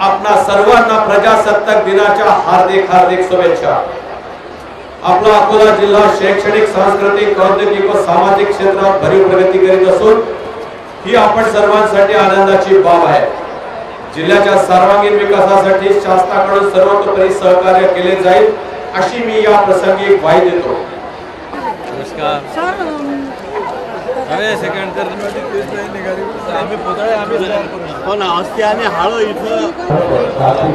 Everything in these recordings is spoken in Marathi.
आपणा सर्वांना प्रजासत्ताक दिनाच्या हार्दिक हार्दिक शुभेच्छा. आपला अकोला जिल्हा शैक्षणिक सांस्कृतिक औद्योगिक व सामाजिक क्षेत्रात भरीव प्रगती करीत असून ही आपण सर्वांसाठी आनंदाची बाब आहे. जिल्ह्याच्या सर्वांगीण विकासासाठी शासनाकडून सर्वतोपरी सहकार्य केले जाईल अशी मी या प्रसंगी ग्वाही देतो. नमस्कार. सर अम, अरे सेकंड तर आम्ही पुतळे आम्ही तयार करू हो ना अस्थि आणि हाळो इथं.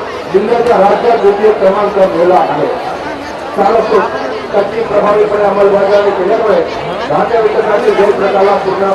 जिल्ह्याचा राज्यात द्वितीय क्रमांक मिळाला आहे. चालक कच्ची प्रभावीपणे अंमलबजावणी केल्यामुळे धान्य वितरणाची गैरप्रकाराला पूर्ण